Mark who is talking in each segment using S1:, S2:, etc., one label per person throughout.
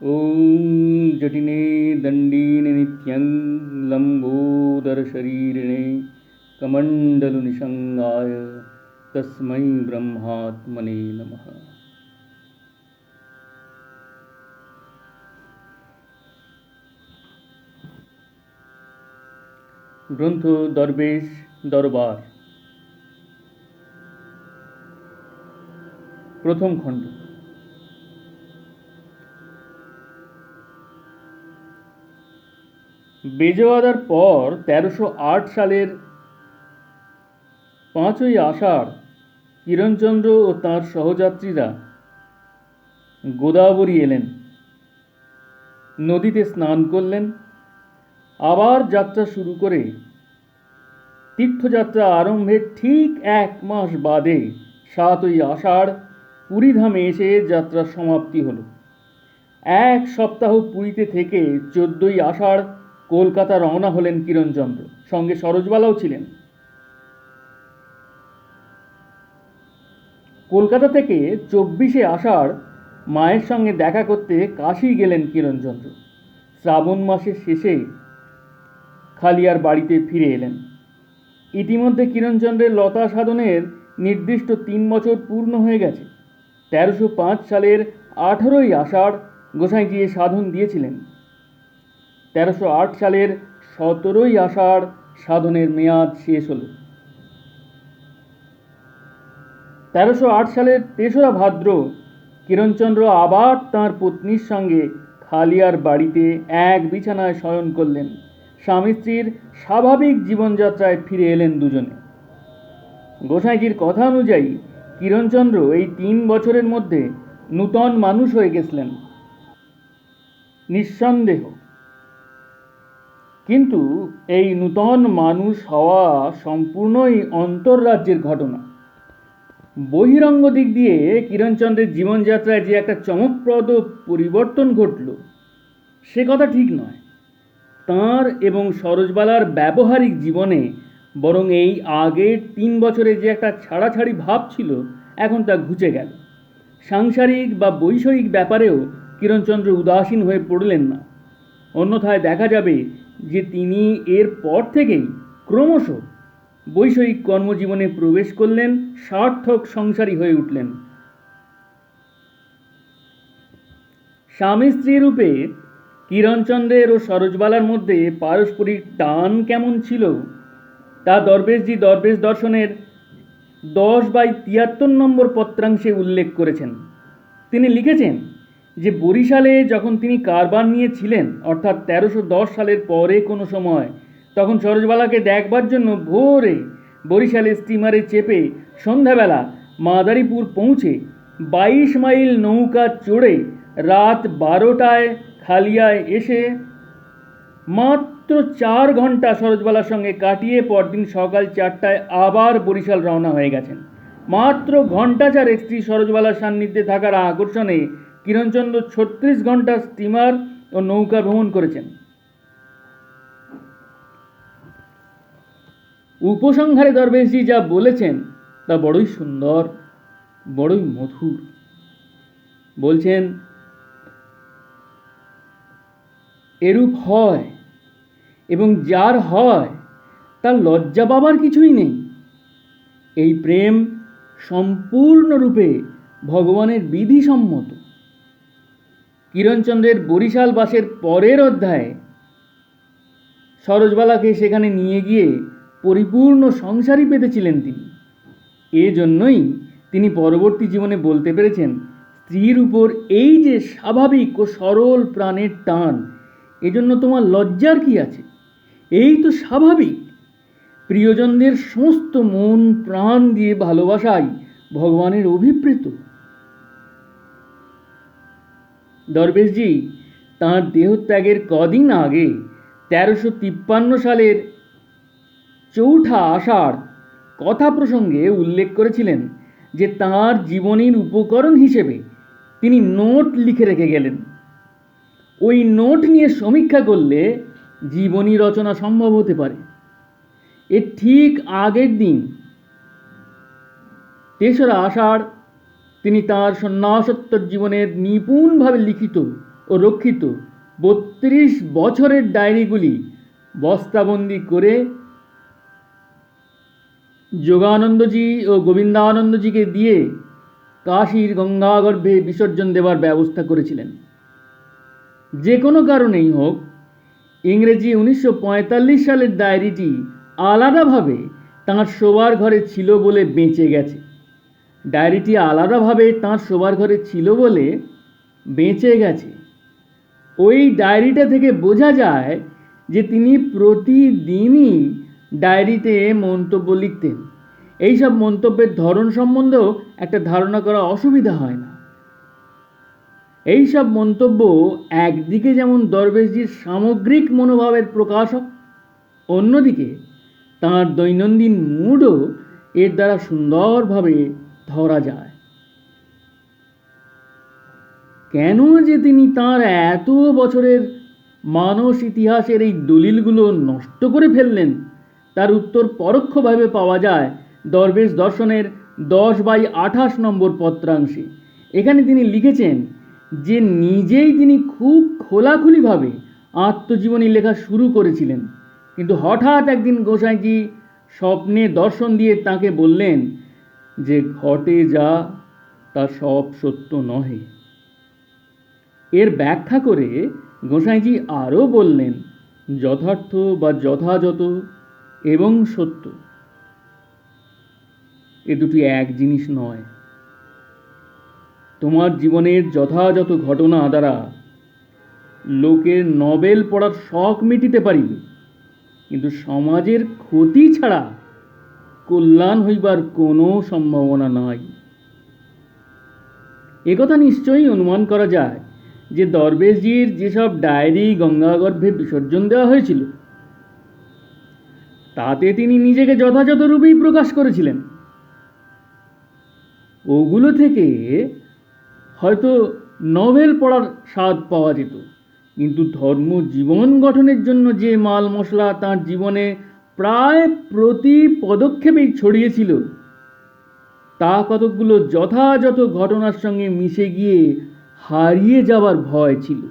S1: ॐ जटिने दण्डीनि नित्यं लम्बोदरशरीरिणे कमण्डलुनिषङ्गाय तस्मै ब्रह्मात्मने नमः গ্রন্থ দরবেশ দরবার প্রথম খণ্ড বেজওয়াদার পর তেরোশো আট সালের পাঁচই আষাঢ় কিরণচন্দ্র ও তাঁর সহযাত্রীরা গোদাবরী এলেন। নদীতে স্নান করলেন। আবার যাত্রা শুরু করে। তীর্থযাত্রা আরম্ভের ঠিক এক মাস বাদে সাতই আষাঢ় পুরীধামে এসে যাত্রার সমাপ্তি হল। এক সপ্তাহ পুরীতে থেকে চোদ্দই আষাঢ় কলকাতা রওনা হলেন কিরণচন্দ্র। সঙ্গে সরোজবালাও ছিলেন। কলকাতা থেকে চব্বিশে আষাঢ় মায়ের সঙ্গে দেখা করতে কাশি গেলেন কিরণচন্দ্র। শ্রাবণ মাসের শেষে খালিয়ার বাড়িতে ফিরে এলেন। ইতিমধ্যে কিরণচন্দ্রের লতা সাধনের নির্দিষ্ট তিন বছর পূর্ণ হয়ে গেছে। তেরোশো পাঁচ সালের আঠেরোই আষাঢ় গোসাইজি সাধন দিয়েছিলেন। তেরোশো আট সালের সতেরোই আষাঢ় সাধনের মেয়াদ শেষ হল। তেরোশো আট সালের তেসরা ভাদ্র কিরণচন্দ্র আবার তাঁর পত্নীর সঙ্গে খালিয়ার বাড়িতে এক বিছানায় শয়ন করলেন। স্বামী স্ত্রীর স্বাভাবিক জীবনযাত্রায় ফিরে এলেন দুজনে। গোসাইজির কথা অনুযায়ী কিরণচন্দ্র এই তিন বছরের মধ্যে নূতন মানুষ হয়ে গেছিলেন। নিঃসন্দেহ কিন্তু এই নূতন মানুষ হওয়া সম্পূর্ণই অন্তর্রাজ্যের ঘটনা। বহিরঙ্গ দিক দিয়ে কিরণচন্দ্রের জীবনযাত্রায় যে একটা চমকপ্রদ পরিবর্তন ঘটল, সে কথা ঠিক নয়। তাঁর এবং সরোজবালার ব্যবহারিক জীবনে বরং এই আগের তিন বছরে যে একটা ছাড়াছাড়ি ভাব ছিল, এখন তা ঘুচে গেল। সাংসারিক বা বৈষয়িক ব্যাপারেও কিরণচন্দ্র উদাসীন হয়ে পড়লেন না। অন্যথায় দেখা যাবে যে তিনি এর পর থেকেই ক্রমশ বৈষয়িক কর্মজীবনে প্রবেশ করলেন, সার্থক সংসারী হয়ে উঠলেন। স্বামী স্ত্রী রূপে কিরণচন্দ্রের ও সরোজবালার মধ্যে পারস্পরিক টান কেমন ছিল, তা দরবেশজি দরবেশ দর্শনের দশ বাই তিয়াত্তর নম্বর পত্রাংশে উল্লেখ করেছেন। তিনি লিখেছেন যে বরিশালে যখন তিনি কারবার নিয়েছিলেন, অর্থাৎ তেরোশো দশ সালের পরে কোনো সময়, তখন সরোজবালাকে দেখবার জন্য ভোরে বরিশালে স্টিমারে চেপে সন্ধ্যাবেলা মাদারীপুর পৌঁছে বাইশ মাইল নৌকা চড়ে রাত বারোটায় খালিয়ায় এসে মাত্র চার ঘণ্টা সরোজবালার সঙ্গে কাটিয়ে পরদিন সকাল চারটায় আবার বরিশাল রওনা হয়ে গেছেন। মাত্র ঘণ্টা চারেক স্ত্রী সরোজবালার সান্নিধ্যে থাকার আকর্ষণে কিরণচন্দ্র ছত্রিশ ঘণ্টা স্টিমার ও নৌকা ভ্রমণ করেছেন। উপসংহারে দরবেশজি যা বলেছেন তা বড়ই সুন্দর, বড়ই মধুর। বলছেন, এরূপ হয় এবং যার হয় তার লজ্জা পাবার কিছুই নেই। এই প্রেম সম্পূর্ণরূপে ভগবানের বিধিসম্মত। কিরণচন্দ্রের বরিশাল বাসের পরের অধ্যায়ে সরোজবালাকে সেখানে নিয়ে গিয়ে পরিপূর্ণ সংসারই পেতেছিলেন তিনি। এজন্যই তিনি পরবর্তী জীবনে বলতে পেরেছেন, স্ত্রীর উপর এই যে স্বাভাবিক ও সরল প্রাণের টান, এজন্য তোমার লজ্জার কি আছে? এই তো স্বাভাবিক। প্রিয়জনদের সমস্ত মন প্রাণ দিয়ে ভালোবাসাই ভগবানের অভিপ্রেত। দরবেশজি তাঁর দেহত্যাগের কদিন আগে তেরোশো তিপ্পান্ন সালের চৌঠা আষাঢ় কথা প্রসঙ্গে উল্লেখ করেছিলেন যে তাঁর জীবনীর উপকরণ হিসেবে তিনি নোট লিখে রেখে গেলেন। ওই নোট নিয়ে সমীক্ষা করলে জীবনী রচনা সম্ভব হতে পারে। এর ঠিক আগের দিন তেসরা আষাঢ় তিনি তাঁর সন্ন্যাসোত্তর জীবনের নিপুণভাবে লিখিত ও রক্ষিত বত্রিশ বছরের ডায়েরিগুলি বস্তাবন্দি করে যোগানন্দজি ও গোবিন্দানন্দজিকে দিয়ে কাশীর গঙ্গাগর্ভে বিসর্জন দেওয়ার ব্যবস্থা করেছিলেন। যে কোনো কারণেই হোক, ইংরেজি উনিশশো পঁয়তাল্লিশ সালের ডায়েরিটি আলাদাভাবে তাঁর শোবার ঘরে ছিল বলে বেঁচে গেছে। ডায়েরিটি আলাদাভাবে তাঁর শোবার ঘরে ছিল বলে বেঁচে গেছে। ওই ডায়েরিটা থেকে বোঝা যায় যে তিনি প্রতিদিনই ডায়েরিতে মন্তব্য লিখতেন। এইসব মন্তব্যের ধরন সম্বন্ধেও একটা ধারণা করা অসুবিধা হয় না। এইসব মন্তব্য একদিকে যেমন দরবেশজির সামগ্রিক মনোভাবের প্রকাশক, অন্যদিকে তাঁর দৈনন্দিন মুডও এর দ্বারা সুন্দরভাবে ধরা যায়। কেন যে তিনি তার এত বছরের মানস ইতিহাসের এই দলিলগুলো নষ্ট করে ফেললেন, তার উত্তর পরোক্ষভাবে পাওয়া যায় দরবেশ দর্শনের দশ বাই আঠাশ নম্বর পত্রাংশে। এখানে তিনি লিখেছেন যে নিজেই তিনি খুব খোলাখুলিভাবে আত্মজীবনী লেখা শুরু করেছিলেন। কিন্তু হঠাৎ একদিন গোসাইজি স্বপ্নে দর্শন দিয়ে তাকে বললেন যে ঘটে যা, তা সব সত্য নহে। এর ব্যাখ্যা করে গোসাইজি আরও বললেন, যথার্থ বা যথাযথ এবং সত্য। এ দুটি এক জিনিস নয়। তোমার জীবনের যথাযথ ঘটনা দ্বারা লোকের নবেল পড়ার শখ মিটিতে পারিবে, কিন্তু সমাজের ক্ষতি ছাড়া কল্যাণ হইবার কোনো সম্ভাবনা নাই। একথা নিশ্চয়ই অনুমান করা যায় যে দরবেশজির যেসব ডায়েরি গঙ্গাগর্ভে বিসর্জন দেওয়া হয়েছিল, তাতে তিনি নিজেকে যথাযথ রূপেই প্রকাশ করেছিলেন। ওগুলো থেকে হয়তো নভেল পড়ার স্বাদ পাওয়া যেত, কিন্তু ধর্ম জীবন গঠনের জন্য যে মাল মশলা তাঁর জীবনে প্রায় প্রতি পদক্ষেপেই ছড়িয়েছিল তা কতকগুলো যথাযথ ঘটনার সঙ্গে মিশে গিয়ে হারিয়ে যাওয়ার ভয় ছিল।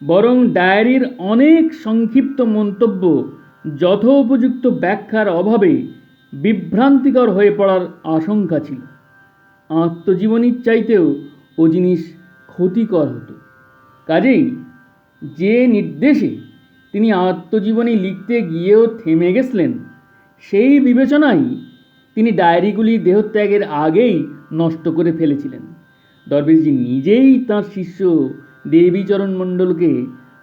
S1: বরং ডায়েরির অনেক সংক্ষিপ্ত মন্তব্য যথোপযুক্ত ব্যাখ্যার অভাবে বিভ্রান্তিকর হয়ে পড়ার আশঙ্কা ছিল। আত্মজীবনীর চাইতেও ও জিনিস ক্ষতিকর হতো। কাজেই যে নির্দেশে তিনি আত্মজীবনী লিখতে গিয়েও থেমে গেছিলেন। সেই বিবেচনাই তিনি ডায়েরিগুলি দেহত্যাগের আগেই নষ্ট করে ফেলেছিলেন। দরবেশজি নিজেই তাঁর শিষ্য দেবীচরণ মণ্ডলকে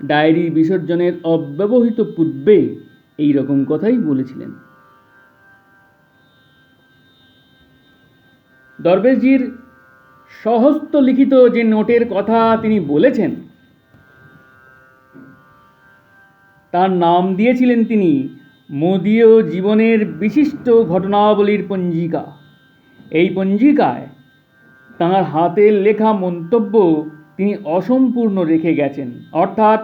S1: ডায়েরি বিসর্জনের অব্যবহিত পূর্বে এই রকম কথাই বলেছিলেন। দরবেশজির সহস্ত লিখিত যে নোটের কথা তিনি বলেছেন তার নাম দিয়েছিলেন তিনি মোদীয় জীবনের বিশিষ্ট ঘটনাবলীর পঞ্জিকা। এই পঞ্জিকায় তাঁর হাতের লেখা মন্তব্য তিনি অসম্পূর্ণ রেখে গেছেন। অর্থাৎ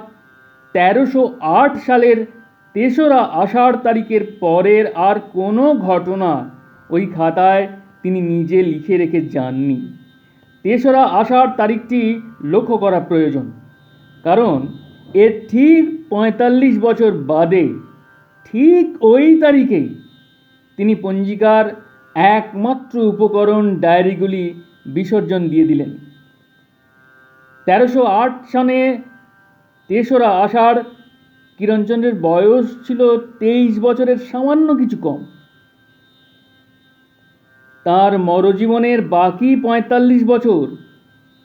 S1: তেরোশো আট সালের তেসরা আষাঢ় তারিখের পরের আর কোনো ঘটনা ওই খাতায় তিনি নিজে লিখে রেখে যাননি। তেসরা আষাঢ় তারিখটি লক্ষ্য করা প্রয়োজন। কারণ এর ঠিক পঁয়তাল্লিশ বছর বাদে, ঠিক ওই তারিখেই তিনি পঞ্জিকার একমাত্র উপকরণ ডায়েরিগুলি বিসর্জন দিয়ে দিলেন। তেরোশো আট সনে তেসরা আষাঢ় কিরণচন্দ্রের বয়স ছিল তেইশ বছরের সামান্য কিছু কম। তার মরজীবনের বাকি পঁয়তাল্লিশ বছর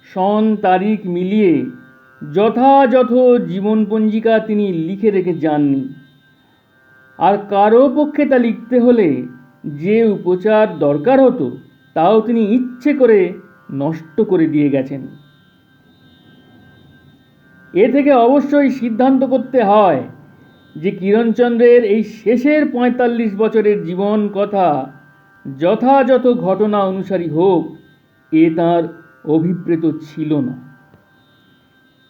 S1: সন তারিখ মিলিয়ে যথাযথ জীবন পঞ্জিকা তিনি লিখে রেখে যাননি। আর কারও পক্ষে তা লিখতে হলে যে উপচার দরকার হতো, তাও তিনি ইচ্ছে করে নষ্ট করে দিয়ে গেছেন। এ থেকে অবশ্যই সিদ্ধান্ত করতে হয় যে কিরণচন্দ্রের এই শেষের পঁয়তাল্লিশ বছরের জীবন কথা যথাযথ ঘটনা অনুসারী হোক, এ তার অভিপ্রেত ছিল না।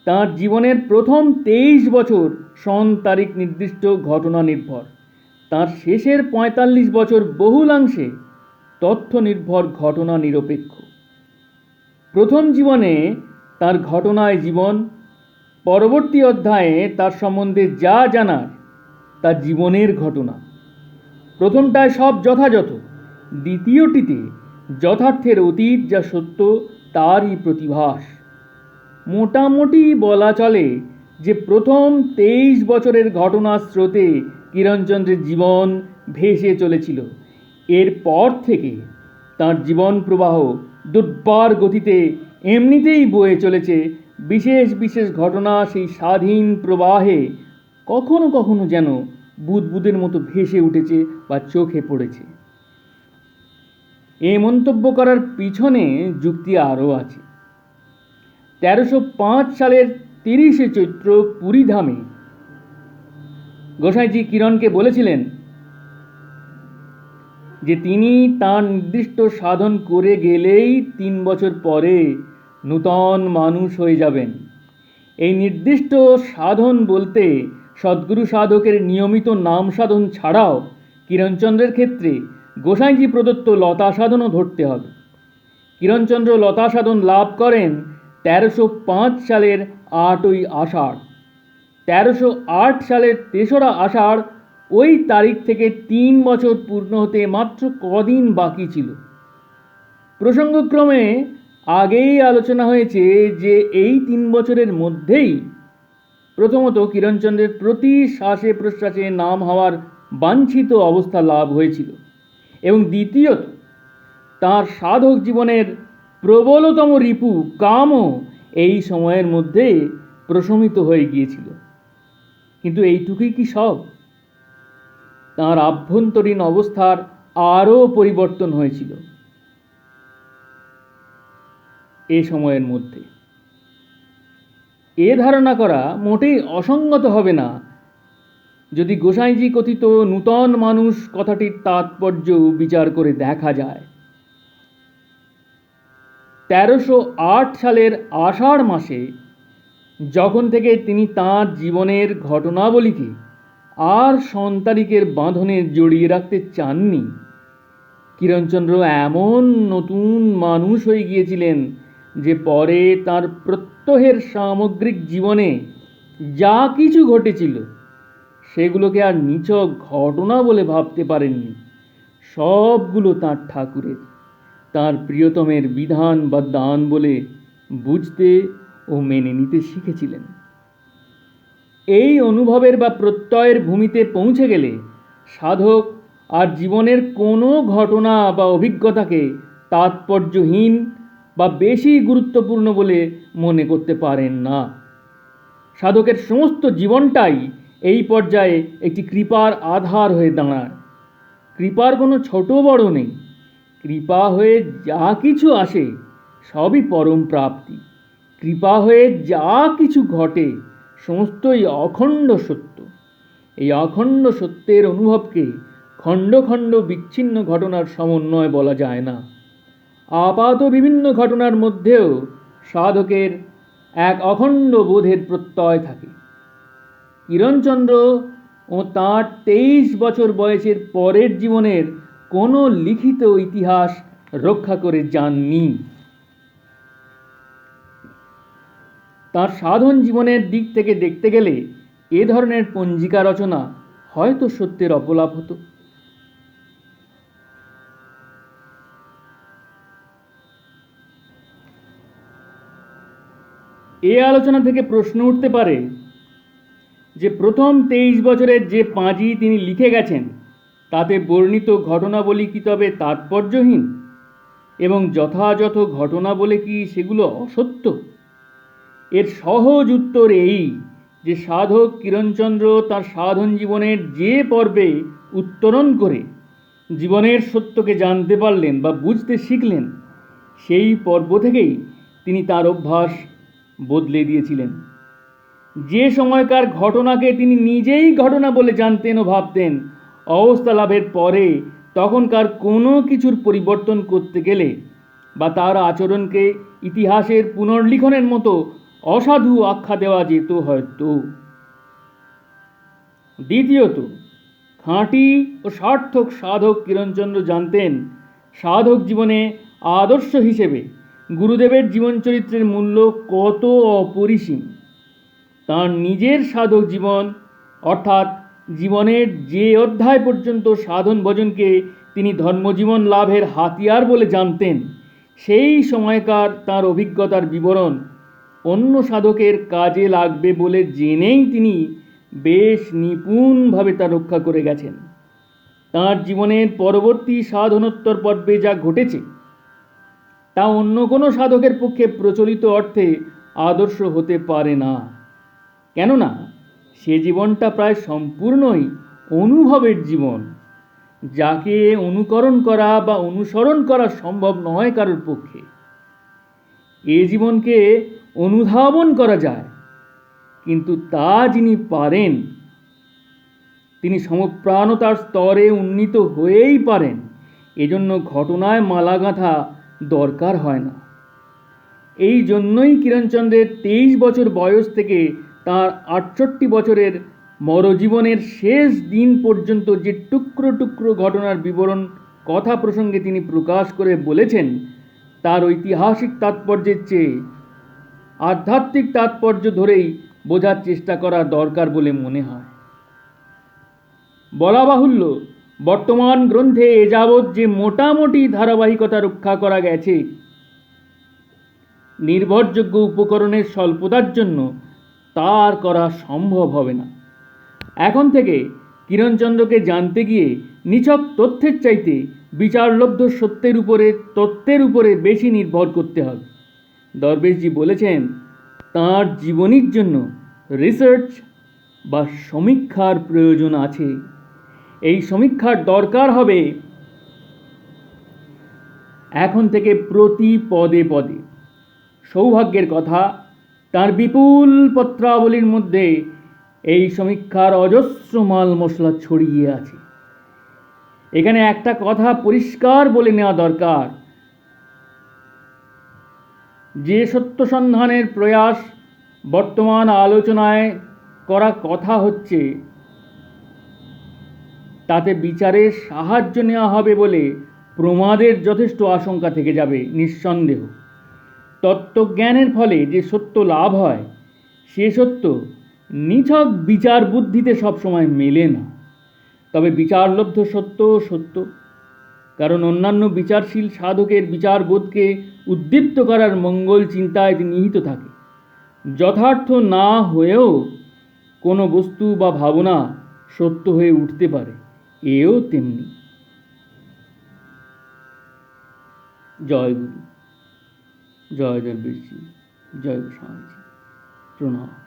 S1: তাঁর জীবনের প্রথম তেইশ বছর সন তারিখ নির্দিষ্ট ঘটনা নির্ভর। তাঁর শেষের পঁয়তাল্লিশ বছর বহুলাংশে তথ্য নির্ভর ঘটনা নিরপেক্ষ। প্রথম জীবনে তার ঘটনায় জীবন, পরবর্তী অধ্যায়ে তার সম্বন্ধে যা জানার তা জীবনের ঘটনা। প্রথমটায় সব যথাযথ, দ্বিতীয়টিতে যথার্থের অতীত যা সত্য তারই প্রতিভাস। মোটামুটি বলা চলে যে প্রথম তেইশ বছরের ঘটনার স্রোতে কিরণচন্দ্রের জীবন ভেসে চলেছিল। এরপর থেকে তার জীবন প্রবাহ দুর্বার গতিতে এমনিতেই বয়ে চলেছে। বিশেষ বিশেষ ঘটনা সেই স্বাধীন প্রবাহে কখনো কখনো যেন বুদবুদের মতো ভেসে উঠেছে বা চোখে পড়েছে। এ মন্তব্য করার পিছনে যুক্তি আরও আছে। তেরোশো পাঁচ সালের তিরিশে চৈত্র পুরীধামে। গোসাইজি কিরণকে বলেছিলেন যে তিনি তার নির্দিষ্ট সাধন করে গেলেই তিন বছর পরে নূতন মানুষ হয়ে যাবেন। এই নির্দিষ্ট সাধন বলতে সদ্গুরু সাধকের নিয়মিত নাম সাধন ছাড়াও কিরণচন্দ্রের ক্ষেত্রে গোসাইজি প্রদত্ত লতা সাধনও ধরতে হবে। কিরণচন্দ্র লতা সাধন লাভ করেন তেরোশো পাঁচ সালের আটই আষাঢ়। তেরোশো আট সালের তেসরা আষাঢ় ওই তারিখ থেকে তিন বছর পূর্ণ হতে মাত্র কদিন বাকি ছিল। প্রসঙ্গক্রমে আগেই আলোচনা হয়েছে যে এই তিন বছরের মধ্যেই প্রথমত কিরণচন্দ্রের প্রতি শ্বাসে প্রশ্বাসে নাম হওয়ার বাঞ্ছিত অবস্থা লাভ হয়েছিল এবং দ্বিতীয়ত তার সাধক জীবনের প্রবলতম রিপু কামও এই সময়ের মধ্যে প্রশমিত হয়ে গিয়েছিল। কিন্তু এইটুকুই কি সব? তার আভ্যন্তরীণ অবস্থার আরও পরিবর্তন হয়েছিল। এ সময়ের মধ্যে। এ ধারণা করা মোটেই অসঙ্গত হবে না। যদি গোসাইজি কথিত নূতন মানুষ কথাটির তাৎপর্য বিচার করে দেখা যায় তেরোশো আট সালের আষাঢ় মাসে যখন থেকে তিনি তাঁর জীবনের ঘটনাবলীকে আর সন্তানিকের বাঁধনে জড়িয়ে রাখতে চাননি, কিরণচন্দ্র এমন নতুন মানুষ হয়ে গিয়েছিলেন যে পরে তার প্রত্যহের সামগ্রিক জীবনে যা কিছু ঘটেছিল সেগুলোকে আর নিছক ঘটনা বলে ভাবতে পারেননি। সবগুলো তার ঠাকুরের। তার প্রিয়তমের বিধান বা দান বলে বুঝতে ও মেনে নিতে শিখেছিলেন। এই অনুভবের বা প্রত্যয়ের ভূমিতে পৌঁছে গেলে সাধক আর জীবনের কোনো ঘটনা বা অভিজ্ঞতাকে তাৎপর্যহীন বা বেশি গুরুত্বপূর্ণ বলে মনে করতে পারেন না। সাধকের সমস্ত জীবনটাই এই পর্যায়ে একটি কৃপার আধার হয়ে দাঁড়ায়। কৃপার কোনো ছোট বড় নেই। কৃপা হয়ে যা কিছু আসে, সবই পরম প্রাপ্তি। কৃপা হয়ে যা কিছু ঘটে, সমস্তই অখণ্ড সত্য। এই অখণ্ড সত্যের অনুভবকে খণ্ড খণ্ড বিচ্ছিন্ন ঘটনার সমন্বয় বলা যায় না। আপাত বিভিন্ন ঘটনার মধ্যেও সাধকের এক অখণ্ড বোধের প্রত্যয় থাকে। কিরণচন্দ্র ও তাঁর তেইশ বছর বয়সের পরের জীবনের কোনো লিখিত ইতিহাস রক্ষা করে যাননি। তার সাধন জীবনের দিক থেকে দেখতে গেলে এ ধরনের পঞ্জিকা রচনা হয়তো সত্যের অপলাপ হতো। এ আলোচনা থেকে প্রশ্ন উঠতে পারে যে প্রথম তেইশ বছরের যে পাঁজি তিনি লিখে গেছেন তাতে বর্ণিত ঘটনাবলী কি তবে তাৎপর্যহীন? এবং যথাযথ ঘটনা বলে কি সেগুলো অসত্য? এর সহজ উত্তর এই যে সাধক কিরণচন্দ্র তার সাধন জীবনের যে পর্বে উত্তরণ করে, জীবনের সত্যকে জানতে পারলেন বা বুঝতে শিখলেন, সেই পর্ব থেকেই তিনি তার অভ্যাস বদলে দিয়েছিলেন। যে সময়কার ঘটনাকে তিনি নিজেই ঘটনা বলে জানতেন ও ভাবতেন অবস্থা লাভের পরে তখনকার কোনো কিছুর পরিবর্তন করতে গেলে বা তার আচরণকে ইতিহাসের পুনর্লিখনের মতো অসাধু আখ্যা দেওয়া যেত হয়তো। দ্বিতীয়ত, খাঁটি ও সার্থক সাধক কিরণচন্দ্র জানতেন সাধক জীবনে আদর্শ হিসেবে গুরুদেবের জীবনচরিত্রের মূল্য কত অপরিসীম। তার নিজের সাধক জীবন, অর্থাৎ জীবনের যে অধ্যায় পর্যন্ত সাধন ভজনকে তিনি ধর্মজীবন লাভের হাতিয়ার বলে জানতেন, সেই সময়কার তার অভিজ্ঞতার বিবরণ অন্য সাধকের কাজে লাগবে বলে জেনেই তিনি বেশ নিপুণভাবে তা রক্ষা করে গেছেন। তার জীবনের পরবর্তী সাধনোত্তর পর্বে যা ঘটেছে, তা অন্য কোনো সাধকের পক্ষে প্রচলিত অর্থে আদর্শ হতে পারে না। কেননা সে জীবনটা প্রায় সম্পূর্ণই অনুভবের জীবন। যাকে অনুকরণ করা বা অনুসরণ করা সম্ভব নয় কারোর পক্ষে। এ জীবনকে অনুধাবন করা যায়, কিন্তু তা যিনি পারেন, তিনি সমপ্রাণতার স্তরে উন্নীত হয়েই পারেন। এজন্য ঘটনায় মালা গাঁথা দরকার হয় না। এই জন্যই কিরণচন্দ্রের তেইশ বছর বয়স থেকে তার আটষট্টি বছরের মরজীবনের শেষ দিন পর্যন্ত যে টুকরো টুকরো ঘটনার বিবরণ কথা প্রসঙ্গে তিনি প্রকাশ করে বলেছেন, তার ঐতিহাসিক তাৎপর্যের চেয়ে আধ্যাত্মিক তাৎপর্য ধরেই বোঝার চেষ্টা করা দরকার বলে মনে হয়। বলা বাহুল্য, বর্তমান গ্রন্থে এ যাবৎ যে মোটামুটি ধারাবাহিকতা রক্ষা করা গেছে, নির্ভরযোগ্য উপকরণের স্বল্পতার জন্য তা আর করা সম্ভব হবে না। এখন থেকে কিরণচন্দ্রকে জানতে গিয়ে নিছক তথ্যের চাইতে বিচারলব্ধ সত্যের উপরে, তত্ত্বের উপরে বেশি নির্ভর করতে হবে। দরবেশজি বলেছেন, তাঁর জীবনীর জন্য রিসার্চ বা সমীক্ষার প্রয়োজন আছে। এই সমীক্ষার দরকার হবে এখন থেকে প্রতি পদে পদে। সৌভাগ্যের কথা তার বিপুল পত্রাবলীর মধ্যে এই সমীক্ষার অজস্র মাল মশলা ছড়িয়ে আছে। এখানে একটা কথা পরিষ্কার বলে নেওয়া দরকার। যে সত্য সন্ধানের প্রয়াস বর্তমান আলোচনায় করা কথা হচ্ছে, তাতে বিচারের সাহায্য নেওয়া হবে বলে প্রমাদের যথেষ্ট আশঙ্কা থেকে যাবে, নিঃসন্দেহ। তত্ত্বজ্ঞানের ফলে যে সত্য লাভ হয়, সে সত্য নিছক বিচার বুদ্ধিতে সবসময় মেলে না। তবে বিচারলব্ধ সত্য সত্য। কারণ অন্যান্য বিচারশীল সাধকের বিচারবোধকে উদ্দীপ্ত করার মঙ্গল চিন্তায় নিহিত থাকে। যথার্থ না হয়েও কোনো বস্তু বা ভাবনা সত্য হয়ে উঠতে পারে, এও তেমনি। জয় গুরু। জয় দরবেশজি জয় গোস্বামীজি প্রণাম।